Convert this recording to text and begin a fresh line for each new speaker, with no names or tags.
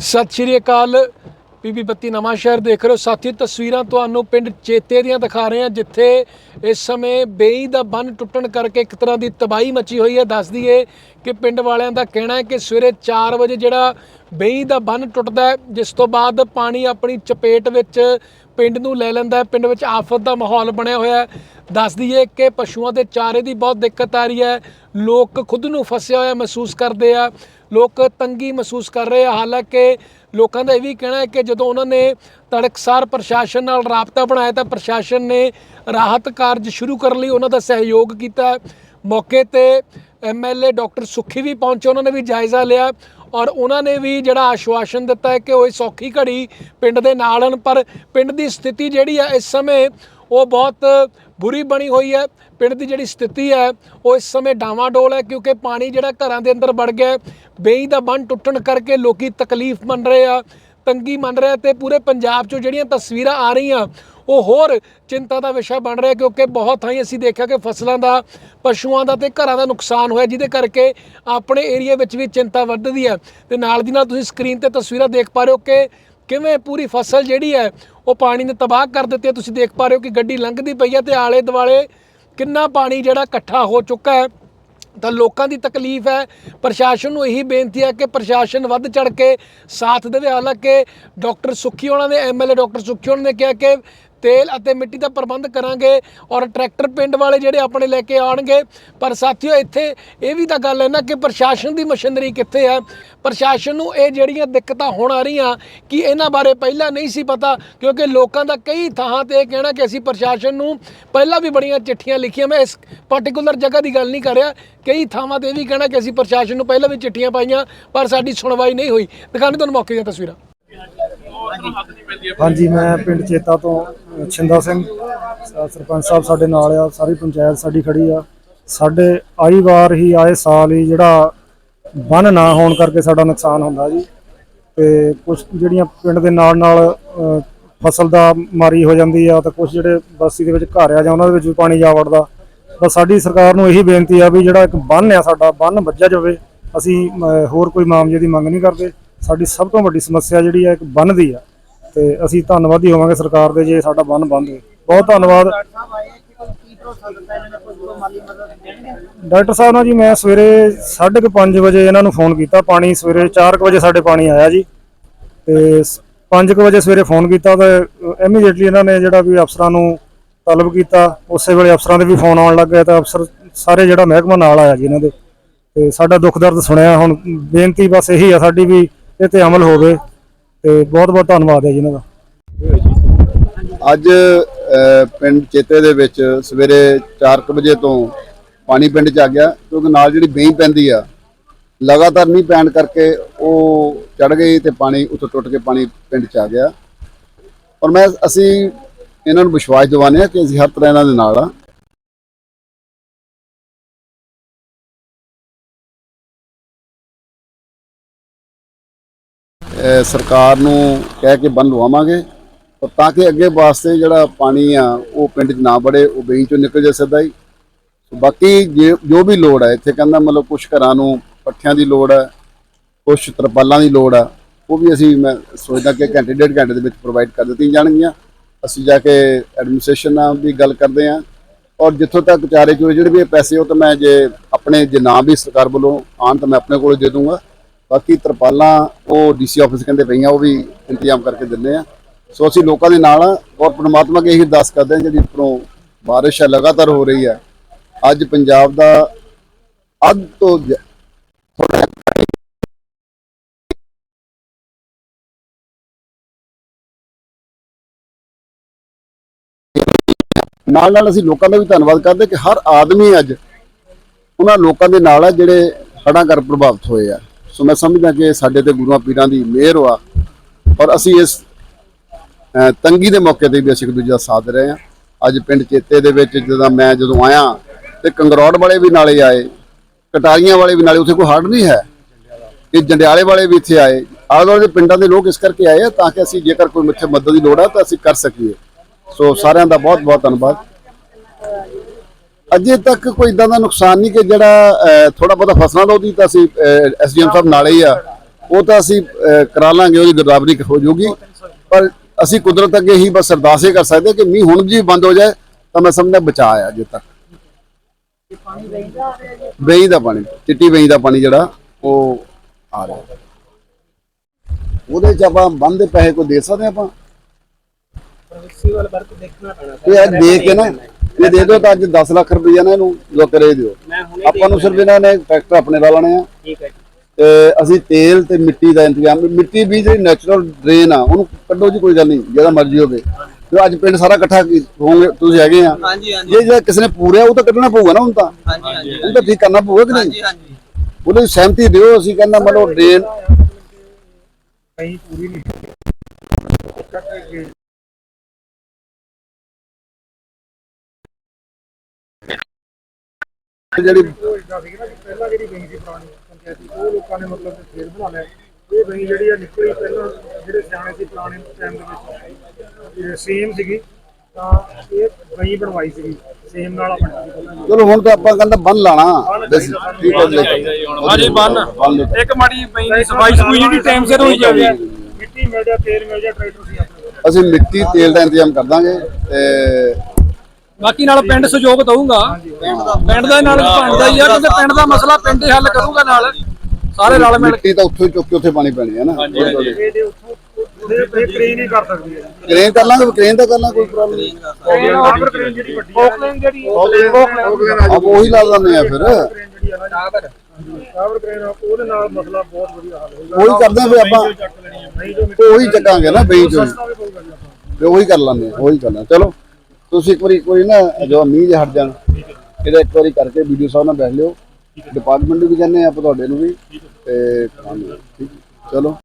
ਸਤਿ ਸ਼੍ਰੀ ਅਕਾਲ ਪੀਪੀ ਬੱਤੀ ਨਵਾਂ ਸ਼ਹਿਰ ਦੇਖ ਰਹੇ ਹੋ। ਸਾਥੀ ਤਸਵੀਰਾਂ ਤੁਹਾਨੂੰ ਪਿੰਡ ਚੇਤੇ ਦੀਆਂ ਦਿਖਾ ਰਹੇ ਹਾਂ, ਜਿੱਥੇ ਇਸ ਸਮੇਂ ਬੇਈ ਦਾ ਬੰਨ ਟੁੱਟਣ ਕਰਕੇ ਇੱਕ ਤਰ੍ਹਾਂ ਦੀ ਤਬਾਹੀ ਮਚੀ ਹੋਈ ਹੈ। ਦੱਸ ਦਈਏ ਕਿ ਪਿੰਡ ਵਾਲਿਆਂ ਦਾ ਕਹਿਣਾ ਹੈ ਕਿ ਸਵੇਰੇ 4 ਵਜੇ ਜਿਹੜਾ ਬੇਈ ਦਾ ਬੰਨ ਟੁੱਟਦਾ ਹੈ, ਜਿਸ ਤੋਂ ਬਾਅਦ ਪਾਣੀ ਆਪਣੀ ਚਪੇਟ ਵਿੱਚ ਪਿੰਡ ਨੂੰ ਲੈ ਲੈਂਦਾ ਹੈ। ਪਿੰਡ ਵਿੱਚ ਆਫਤ ਦਾ ਮਾਹੌਲ ਬਣਿਆ ਹੋਇਆ ਹੈ। ਦੱਸ ਦਈਏ ਕਿ ਪਸ਼ੂਆਂ ਦੇ ਚਾਰੇ ਦੀ ਬਹੁਤ ਦਿੱਕਤ ਆ ਰਹੀ ਹੈ। ਲੋਕ ਖੁਦ ਨੂੰ ਫਸਿਆ ਹੋਇਆ ਮਹਿਸੂਸ ਕਰਦੇ ਆ। ਲੋਕ ਤੰਗੀ ਮਹਿਸੂਸ ਕਰ ਰਹੇ ਆ। ਹਾਲਾਂਕਿ ਲੋਕਾਂ ਦਾ ਇਹ ਵੀ ਕਹਿਣਾ ਹੈ ਕਿ ਜਦੋਂ ਉਹਨਾਂ ਨੇ ਤੜਕਸਾਰ ਪ੍ਰਸ਼ਾਸਨ ਨਾਲ ਰਾਬਤਾ ਬਣਾਇਆ ਤਾਂ ਪ੍ਰਸ਼ਾਸਨ ਨੇ ਰਾਹਤ ਕਾਰਜ ਸ਼ੁਰੂ ਕਰਨ ਲਈ ਉਹਨਾਂ ਦਾ ਸਹਿਯੋਗ ਕੀਤਾ। ਮੌਕੇ ਤੇ ਐਮਐਲਏ ਡਾਕਟਰ ਸੁਖੀ ਵੀ ਪਹੁੰਚੇ, ਉਹਨਾਂ ਨੇ ਵੀ ਜਾਇਜ਼ਾ ਲਿਆ ਔਰ ਉਹਨਾਂ ਨੇ ਵੀ ਜਿਹੜਾ ਆਸ਼ਵਾਸਨ ਦਿੱਤਾ ਹੈ ਕਿ ਉਹ ਇਸ ਸੌਖੀ ਘੜੀ ਪਿੰਡ ਦੇ ਨਾਲ ਹਨ, ਪਰ ਪਿੰਡ ਦੀ ਸਥਿਤੀ ਜਿਹੜੀ ਆ ਇਸ ਸਮੇਂ ਉਹ ਬਹੁਤ ਬੁਰੀ ਬਣੀ ਹੋਈ ਹੈ, ਪਿੰਡ ਦੀ ਜਿਹੜੀ ਸਥਿਤੀ ਹੈ, ਉਹ ਇਸ ਸਮੇਂ ਡਾਵਾਡੋਲ ਹੈ ਕਿਉਂਕਿ ਪਾਣੀ ਜਿਹੜਾ ਘਰਾਂ ਦੇ ਅੰਦਰ ਵੜ ਗਿਆ ਬੇਈ ਦਾ ਬੰਨ ਟੁੱਟਣ ਕਰਕੇ ਲੋਕੀ ਤਕਲੀਫ ਮੰਨ ਰਹੇ ਆ, ਤੰਗੀ ਮੰਨ ਰਿਹਾ ਆ ਤੇ ਪੂਰੇ ਪੰਜਾਬ 'ਚੋਂ ਜਿਹੜੀਆਂ ਤਸਵੀਰਾਂ ਆ ਰਹੀਆਂ, ਉਹ ਹੋਰ ਚਿੰਤਾ ਦਾ ਵਿਸ਼ਾ ਬਣ ਰਿਹਾ ਕਿਉਂਕਿ ਬਹੁਤ ਥਾਈਂ ਅਸੀਂ ਦੇਖਿਆ ਕਿ ਫਸਲਾਂ ਦਾ, ਪਸ਼ੂਆਂ ਦਾ ਤੇ ਘਰਾਂ ਦਾ ਨੁਕਸਾਨ ਹੋਇਆ, ਜਿਹਦੇ ਕਰਕੇ ਆਪਣੇ ਏਰੀਆ ਵਿੱਚ ਵੀ ਚਿੰਤਾ ਵੱਧਦੀ ਹੈ। ਤੇ ਨਾਲ ਦੀ ਨਾਲ ਤੁਸੀਂ ਸਕਰੀਨ ਤੇ ਤਸਵੀਰਾਂ ਦੇਖ ਪਾ ਰਹੇ ਹੋ ਕਿ ਕਿਵੇਂ ਪੂਰੀ ਫਸਲ ਜਿਹੜੀ ਹੈ ਉਹ ਪਾਣੀ ਨੇ ਤਬਾਹ ਕਰ ਦਿੱਤੀ ਹੈ? ਤੁਸੀਂ ਦੇਖ ਪਾ ਰਹੇ ਹੋ ਕਿ ਗੱਡੀ ਲੰਘਦੀ ਪਈ ਹੈ ਤੇ ਆਲੇ ਦੁਆਲੇ ਕਿੰਨਾ ਪਾਣੀ ਜਿਹੜਾ ਇਕੱਠਾ ਹੋ ਚੁੱਕਾ ਹੈ। ਤਾਂ ਲੋਕਾਂ ਦੀ ਤਕਲੀਫ ਹੈ। ਪ੍ਰਸ਼ਾਸਨ ਨੂੰ ਇਹੀ ਬੇਨਤੀ ਹੈ ਕਿ ਪ੍ਰਸ਼ਾਸਨ ਵੱਧ ਚੜ ਕੇ ਸਾਥ ਦੇਵੇ। ਹਾਲਾਂਕਿ ਡਾਕਟਰ ਸੁੱਖੀ ਉਹਨਾਂ ਨੇ ਐਮਐਲਏ ਡਾਕਟਰ ਸੁੱਖੀ ਉਹਨਾਂ ਨੇ ਕਿਹਾ ਕਿ ਤੇਲ ਅਤੇ ਮਿੱਟੀ ਦਾ ਪ੍ਰਬੰਧ ਕਰਾਂਗੇ ਔਰ ਟਰੈਕਟਰ ਪਿੰਡ ਵਾਲੇ ਜਿਹੜੇ ਆਪਣੇ ਲੈ ਕੇ ਆਉਣਗੇ। ਪਰ ਸਾਥੀਓ, ਇੱਥੇ ਇਹ ਵੀ ਤਾਂ ਗੱਲ ਹੈ ਨਾ ਕਿ ਪ੍ਰਸ਼ਾਸਨ ਦੀ ਮਸ਼ੀਨਰੀ ਕਿੱਥੇ ਹੈ? ਪ੍ਰਸ਼ਾਸਨ ਨੂੰ ਇਹ ਜਿਹੜੀਆਂ ਦਿੱਕਤਾਂ ਹੁਣ ਆ ਰਹੀਆਂ ਕਿ ਇਹਨਾਂ ਬਾਰੇ ਪਹਿਲਾਂ ਨਹੀਂ ਸੀ ਪਤਾ, ਕਿਉਂਕਿ ਲੋਕਾਂ ਦਾ ਕਈ ਥਾਂ ਤੇ ਇਹ ਕਹਿਣਾ ਕਿ ਅਸੀਂ ਪ੍ਰਸ਼ਾਸਨ ਨੂੰ ਪਹਿਲਾਂ ਵੀ ਬੜੀਆਂ ਚਿੱਠੀਆਂ ਲਿਖੀਆਂ, ਮੈਂ ਇਸ ਪਾਰਟਿਕੂਲਰ ਜਗ੍ਹਾ ਦੀ ਗੱਲ ਨਹੀਂ ਕਰ ਰਿਹਾ। ਕਈ ਥਾਵਾਂ ਤੇ ਇਹ ਵੀ ਕਹਿਣਾ ਕਿ ਅਸੀਂ ਪ੍ਰਸ਼ਾਸਨ ਨੂੰ ਪਹਿਲਾਂ ਵੀ ਚਿੱਠੀਆਂ ਪਾਈਆਂ, ਪਰ ਸਾਡੀ ਸੁਣਵਾਈ ਨਹੀਂ ਹੋਈ। ਦਿਖਾਣੇ ਤੁਹਾਨੂੰ ਮੌਕੇ ਦੀਆਂ ਤਸਵੀਰਾਂ।
ਹਾਂਜੀ, ਮੈਂ ਪਿੰਡ ਚੇਤਾ ਤੋਂ ਛਿੰਦਾ ਸਿੰਘ ਸਰਪੰਚ ਸਾਹਿਬ ਸਾਡੇ ਨਾਲ ਆ, ਸਾਰੀ ਪੰਚਾਇਤ ਸਾਡੀ ਖੜੀ ਆ। ਸਾਡੇ ਆਈ ਵਾਰ ਹੀ, ਆਏ ਸਾਲ ਹੀ ਜਿਹੜਾ ਬੰਨ ਨਾ ਹੋਣ ਕਰਕੇ ਸਾਡਾ ਨੁਕਸਾਨ ਹੁੰਦਾ ਜੀ। ਤੇ ਕੁਝ ਜਿਹੜੀਆਂ ਪਿੰਡ ਦੇ ਨਾਲ ਨਾਲ ਫਸਲ ਦਾ ਮਾਰੀ ਹੋ ਜਾਂਦੀ ਆ ਤੇ ਕੁਝ ਜਿਹੜੇ ਬਸਤੀ ਦੇ ਵਿੱਚ ਘਰ ਆ ਜਾਂ ਉਹਨਾਂ ਦੇ ਵਿੱਚ ਵੀ ਪਾਣੀ ਜਾ ਵੜਦਾ। ਬਸ ਸਾਡੀ ਸਰਕਾਰ ਨੂੰ ਇਹੀ ਬੇਨਤੀ ਆ ਵੀ ਜਿਹੜਾ ਇੱਕ ਬੰਨ ਆ ਸਾਡਾ, ਬੰਨ ਵੱਜਿਆ ਜਾਵੇ। ਅਸੀਂ ਹੋਰ ਕੋਈ ਮਾਮਲੇ ਦੀ ਮੰਗ ਨਹੀਂ ਕਰਦੇ। ਸਾਡੀ ਸਭ ਤੋਂ ਵੱਡੀ ਸਮੱਸਿਆ ਜਿਹੜੀ ਆ ਇੱਕ ਬੰਨ ਦੀ ਆ। ਤੇ ਅਸੀਂ ਧੰਨਵਾਦੀ ਹੋਵਾਂਗੇ ਸਰਕਾਰ ਦੇ ਜੇ ਸਾਡਾ ਬੰਨ ਬੰਦ ਬਹੁਤ ਧੰਨਵਾਦ। ਡਾਕਟਰ ਸਾਹਿਬ ਨਾਲ ਜੀ ਮੈਂ ਸਵੇਰੇ 5:30 ਵਜੇ ਇਹਨਾਂ ਨੂੰ ਫੋਨ ਕੀਤਾ, ਪਾਣੀ ਸਵੇਰੇ 4 ਵਜੇ ਸਾਡੇ ਪਾਣੀ ਆਇਆ ਜੀ। ਤੇ 5 ਵਜੇ ਸਵੇਰੇ ਫੋਨ ਕੀਤਾ ਤਾਂ ਇਮੀਡੀਏਟਲੀ ਇਹਨਾਂ ਨੇ ਜਿਹੜਾ ਵੀ ਅਫਸਰਾਂ ਨੂੰ ਤਲਬ ਕੀਤਾ, ਉਸੇ ਵੇਲੇ ਅਫਸਰਾਂ ਦੇ ਵੀ ਫੋਨ ਆਉਣ ਲੱਗ ਗਏ ਤਾਂ ਅਫਸਰ ਸਾਰੇ ਜਿਹੜਾ ਮਹਿਕਮਾ ਨਾਲ ਆਇਆ ਜੀ ਇਹਨਾਂ ਦੇ। ਤੇ ਸਾਡਾ ਦੁੱਖ ਦਰਦ ਸੁਣਿਆ, ਹੁਣ ਬੇਨਤੀ ਬਸ ਇਹੀ ਆ ਸਾਡੀ ਵੀ ਇਹ ਤੇ ਅਮਲ ਹੋਵੇ ਤੇ ਬਹੁਤ ਬਹੁਤ ਧੰਨਵਾਦ ਹੈ ਜੀ ਇਹਨਾਂ ਦਾ।
ਅੱਜ ਪਿੰਡ ਚੇਤੇ ਦੇ ਵਿੱਚ ਸਵੇਰੇ 4:00 ਵਜੇ ਤੋਂ ਪਾਣੀ ਪਿੰਡ ਚ ਆ ਗਿਆ, ਕਿਉਂਕਿ ਨਾਲ ਜਿਹੜੀ ਬੇਈ ਪੈਂਦੀ ਆ, ਲਗਾਤਾਰ ਨਹੀਂ ਪੈਣ ਕਰਕੇ ਉਹ ਚੜ ਗਈ ਤੇ ਪਾਣੀ ਉੱਥੋਂ ਟੁੱਟ ਕੇ ਪਾਣੀ ਪਿੰਡ ਚ ਆ ਗਿਆ। ਔਰ ਮੈਂ, ਅਸੀਂ ਇਹਨਾਂ ਨੂੰ ਵਿਸ਼ਵਾਸ ਦਿਵਾਉਂਦੇ ਆ ਕਿ ਅਸੀਂ ਹਰ ਤਰ੍ਹਾਂ ਇਹਨਾਂ ਦੇ ਨਾਲ ਆ। ਸਰਕਾਰ ਨੂੰ ਕਹਿ ਕੇ ਬੰਨ ਲਵਾਵਾਂਗੇ ਤਾਂ ਕਿ ਅੱਗੇ ਵਾਸਤੇ ਜਿਹੜਾ ਪਾਣੀ ਆ, ਉਹ ਪਿੰਡ 'ਚ ਨਾ ਵੜੇ, ਉਹ ਬੇਈ ਚੋਂ ਨਿਕਲ ਜਾ ਸਿੱਧਾ ਹੀ। ਬਾਕੀ ਜੇ- ਜੋ ਵੀ ਲੋੜ ਹੈ ਇੱਥੇ ਕਹਿੰਦਾ ਮਤਲਬ ਕੁਝ ਘਰਾਂ ਨੂੰ ਪੱਠਿਆਂ ਦੀ ਲੋੜ ਹੈ ਕੁਝ ਤਰਪਾਲਾਂ ਦੀ ਲੋੜ ਆ, ਉਹ ਵੀ ਅਸੀਂ ਮੈਂ ਸੋਚਦਾ ਕਿ ਘੰਟੇ, ਡੇਢ ਘੰਟੇ ਦੇ ਵਿੱਚ ਪ੍ਰੋਵਾਈਡ ਕਰ ਦਿੱਤੀਆਂ ਜਾਣਗੀਆਂ। ਅਸੀਂ ਜਾ ਕੇ ਐਡਮਿਨਿਸਟ੍ਰੇਸ਼ਨ ਨਾਲ ਵੀ ਗੱਲ ਕਰਦੇ ਹਾਂ ਔਰ ਜਿੱਥੋਂ ਤੱਕ ਚਾਰੇ ਚੋਰੇ ਜਿਹੜੇ ਵੀ ਪੈਸੇ, ਉਹ ਤਾਂ ਮੈਂ ਜੇ ਆਪਣੇ, ਜੇ ਨਾ ਵੀ ਸਰਕਾਰ ਵੱਲੋਂ ਆਉਣ, ਤਾਂ ਮੈਂ ਆਪਣੇ ਕੋਲ ਦੇ ਦੂੰਗਾ। ਬਾਕੀ ਤਰਪਾਲਾਂ ਉਹ ਡੀਸੀ ਆਫਿਸ ਕਹਿੰਦੇ ਪਈਆਂ, ਉਹ ਵੀ ਇੰਤਜ਼ਾਮ ਕਰਕੇ ਦਿੰਦੇ ਆ। ਸੋ ਅਸੀਂ ਲੋਕਾਂ ਦੇ ਨਾਲ ਔਰ ਪ੍ਰਮਾਤਮਾ ਕੇ ਇਹੀ ਅਰਦਾਸ ਕਰਦੇ ਹਾਂ ਜਿਹੜੀ ਉੱਪਰੋਂ ਬਾਰਿਸ਼ ਹੈ, ਲਗਾਤਾਰ ਹੋ ਰਹੀ ਹੈ। ਅੱਜ ਪੰਜਾਬ ਦਾ ਅੱਧ ਤੋਂ ਨਾਲ ਨਾਲ ਅਸੀਂ ਲੋਕਾਂ ਦਾ ਵੀ ਧੰਨਵਾਦ ਕਰਦੇ ਕਿ ਹਰ ਆਦਮੀ ਅੱਜ ਉਹਨਾਂ ਲੋਕਾਂ ਦੇ ਨਾਲ ਹੈ ਜਿਹੜੇ ਹੜ੍ਹਾਂ ਕਰ ਪ੍ਰਭਾਵਿਤ ਹੋਏ ਆ। ਸੋ ਮੈਂ ਸਮਝਦਾ ਕਿ ਸਾਡੇ ਤੇ ਗੁਰੂਆਂ ਪੀਰਾਂ ਦੀ ਮਿਹਰ ਵਾ, ਔਰ ਅਸੀਂ ਇਸ ਤੰਗੀ ਦੇ ਮੌਕੇ ਤੇ ਵੀ ਅਸੀਂ ਇੱਕ ਦੂਜੇ ਦਾ ਸਾਥ ਦੇ ਰਹੇ ਹਾਂ। ਅੱਜ ਪਿੰਡ ਚੇਤੇ ਦੇ ਵਿੱਚ ਜਦੋਂ ਮੈਂ ਜਦੋਂ ਆਇਆ ਤੇ ਕੰਗਰੌੜ ਵਾਲੇ ਵੀ ਨਾਲੇ ਆਏ, ਕਟਾਰੀਆਂ ਵਾਲੇ ਵੀ ਨਾਲੇ, ਉੱਥੇ ਕੋਈ ਹੜ੍ਹ ਨਹੀਂ ਹੈ। ਇਹ ਜੰਡਿਆਲੇ ਵਾਲੇ ਵੀ ਇੱਥੇ ਆਏ। ਆਲੇ ਦੇ ਪਿੰਡਾਂ ਦੇ ਲੋਕ ਇਸ ਕਰਕੇ ਆਏ ਆ ਤਾਂ ਕਿ ਅਸੀਂ ਜੇਕਰ ਕੋਈ ਮਿੱਥੇ ਮਦਦ ਦੀ ਲੋੜ ਆ ਤਾਂ ਅਸੀਂ ਕਰ ਸਕੀਏ। ਸੋ ਸਾਰਿਆਂ ਦਾ ਬਹੁਤ ਬਹੁਤ ਧੰਨਵਾਦ। ਅਜੇ ਤੱਕ ਕੋਈ ਇਦਾਂ ਦਾ ਨੁਕਸਾਨ ਨਹੀਂ ਕਿ ਜਿਹੜਾ ਥੋੜਾ ਬਹੁਤਾ ਫਸਲਾਂ ਦਾ ਉਹਦੀ ਤਾਂ ਅਸੀਂ ਐਸਡੀਐਮ ਸਾਹਿਬ ਨਾਲੇ ਹੀ ਆ। ਉਹ ਤਾਂ ਅਸੀਂ ਕਰਾ ਲਾਂਗੇ, ਉਹਦੀ ਗਰਦਾਵਰੀ ਹੋ ਜਾਊਗੀ ਪਰ ਅਸੀਂ ਕੁਦਰਤ ਅੱਗੇ ਹੀ ਬਸ ਅਰਦਾਸ ਹੀ ਕਰ ਸਕਦੇ ਕਿ ਮੀਂਹ ਹੁਣ ਜੀ ਬੰਦ ਹੋ ਜਾਏ, ਤਾਂ ਮੈਂ ਸਮਝਦਾ ਬਚਾ ਆ ਅਜੇ ਤੱਕ। ਵੇਈ ਦਾ ਪਾਣੀ, ਚਿੱਟੀ ਵੇਈ ਦਾ ਪਾਣੀ ਜਿਹੜਾ, ਉਹ ਆ ਰਿਹਾ। ਉਹਦੇ ਚ ਆਪਾਂ ਬੰਦ ਦੇ ਪੈਸੇ ਕੋਈ ਦੇ ਸਕਦੇ ਆਪਾਂ? ਇਹ ਯਾਰ ਕੇ ਨਾ, ਇਹ ਦੇ ਦਿਓ ਤਾਂ ਅੱਜ 10 ਲੱਖ ਰੁਪਈਆ ਨਾ ਇਹਨੂੰ ਜੋ ਕਰੇ ਦਿਓ। ਆਪਾਂ ਨੂੰ ਸਿਰਫ ਇਹਨਾਂ ਨੇ ਟਰੈਕਟਰ ਆਪਣੇ ਲਾ ਲੈਣੇ ਆ।
ਠੀਕ ਹੈ
ਅਸੀਂ ਤੇਲ ਤੇ ਮਿੱਟੀ ਦਾ ਇੰਤਜ਼ਾਮ ਮਿੱਟੀ ਵੀ ਜਿਹੜੀ ਨੈਚੁਰਲ ਡਰੇਨ ਆ ਉਹਨੂੰ ਕੱਢੋ ਜੀ ਕੋਈ ਗੱਲ ਨਹੀਂ ਜਿਹੜਾ ਮਰਜ਼ੀ ਹੋਵੇ। ਜੋ ਅੱਜ ਪਿੰਡ ਸਾਰਾ ਇਕੱਠਾ ਹੋਗੇ ਤੁਸੀਂ ਹੈਗੇ ਆ। ਜੇ ਜਿਹੜਾ ਕਿਸੇ ਨੇ ਪੂਰਿਆ ਉਹ ਤਾਂ ਕੱਢਣਾ ਪਊਗਾ ਨਾ ਹੁਣ ਤਾਂ। ਉਹ ਤਾਂ ਕਰਨਾ ਪਊਗਾ ਕਿ ਨਹੀਂ? ਉਹਨੂੰ ਸਹਿਮਤੀ ਦਿਓ ਅਸੀਂ ਕਹਿੰਦਾ ਮਤਲਬ ਡਰੇਨ ਜਿਹੜੀ
ਪਹਿਲਾਂ ਜਿਹੜੀ ਗਈ ਸੀ ਪੁਰਾਣੀ। ਉਹ ਲੋਕਾਂ ਨੇ ਮਤਲਬ ਫੇਰ ਬਣਾ ਲਿਆ। ਇਹ ਬਣੀ ਜਿਹੜੀ ਆ ਨਿਕਲੀ ਪਹਿਲਾਂ ਜਿਹੜੇ ਸਿਆਣੇ ਸੀ ਪੁਰਾਣੇ ਟਾਈਮ ਦੇ ਵਿੱਚ ਸੇਮ ਸੀਗੀ। ਤਾਂ ਇਹ ਬਣੀ ਬਣਵਾਈ ਸੀਗੀ। ਸੇਮ ਨਾਲ ਬਣੀ ਪਹਿਲਾਂ
ਚਲੋ ਹੁਣ ਤਾਂ ਆਪਾਂ ਕਹਿੰਦਾ ਬੰਨ ਲਾਣਾ। ਠੀਕ ਹੋ
ਹਾਂਜੀ ਬੰਨ। ਇੱਕ ਮਾੜੀ ਪਈ ਦੀ ਸਫ਼ਾਈ ਸਫੂਈ ਜਿਹੜੀ ਟਾਈਮ ਸਿਰ ਹੋਈ ਜਾਵੇ
ਮਿੱਟੀ ਮਿਲ ਜਾ ਤੇਲ ਮਿਲ ਜਾ ਟਰੈਕਟਰ ਸੀ ਆਪਣੇ। ਕੋਲ
ਅਸੀਂ ਮਿੱਟੀ ਤੇਲ ਦਾ ਇੰਤਜ਼ਾਮ ਕਰ ਦਾਂਗੇ ਤੇ
ਬਾਕੀ ਨਾਲ ਪਿੰਡ ਸਹਿਯੋਗ ਦਊਗਾ। ਪਿੰਡ ਦੇ ਨਾਲ ਬਣਦਾ ਹੀ ਆ ਕਿਉਂਕਿ ਪਿੰਡ ਦਾ ਮਸਲਾ ਪਿੰਡ ਹੀ ਹੱਲ ਕਰੂਗਾ ਨਾਲ। ਸਾਰੇ ਰਲ ਮਿਲ
ਮਿੱਟੀ ਤਾਂ ਉੱਥੋਂ ਹੀ ਚੁੱਕ ਕੇ ਉੱਥੇ ਪਾਣੀ ਪੈਣੀ ਹੈ ਨਾ।
ਇਹਦੇ ਉੱਥੋਂ ਕ੍ਰੇਨ ਹੀ ਕਰ ਸਕਦੀ ਹੈ।
ਕ੍ਰੇਨ ਕਰ ਲਾਂਗੇ ਕ੍ਰੇਨ ਤਾਂ ਕਰ ਲਾਂਗੇ ਕੋਈ ਪ੍ਰੋਬਲਮ ਨਹੀਂ।
ਆਵਰ ਕ੍ਰੇਨ ਜਿਹੜੀ ਵੱਡੀ ਹੈ ਜਿਹੜੀ
ਆਪ ਉਹੀ ਲਾ ਦਿੰਦੇ ਆ ਫਿਰ।
ਕ੍ਰੇਨ ਜਿਹੜੀ ਹੈ ਨਾ ਆਵਰ ਕ੍ਰੇਨ ਉਹਦੇ ਨਾਲ ਮਸਲਾ ਬਹੁਤ ਵਧੀਆ ਹੱਲ ਹੋਊਗਾ।
ਉਹੀ ਕਰਦੇ ਆ ਫਿਰ ਆਪਾਂ। ਉਹੀ ਚੱਕਾਂਗੇ ਨਾ ਬਈ ਜੋ।
ਵੀ
ਤੇ ਉਹੀ ਕਰ ਲਾਂਗੇ ਉਹੀ ਕਰਨਾ ਚਲੋ। ਤੁਸੀਂ ਇੱਕ ਵਾਰੀ ਕੋਈ ਨਾ ਜੋ ਮੀਂਹ ਜੇ ਹਟ ਜਾਣ ਇਹਦਾ ਇੱਕ ਵਾਰੀ ਕਰਕੇ ਵੀਡੀਓ ਸਾਹਿਬ ਨਾਲ ਬੈਠ ਲਿਓ ਡਿਪਾਰਟਮੈਂਟ ਨੂੰ ਵੀ ਕਹਿੰਦੇ ਆਪਾਂ ਤੁਹਾਡੇ ਨੂੰ ਵੀ ਤੇ। ਠੀਕ। ਚਲੋ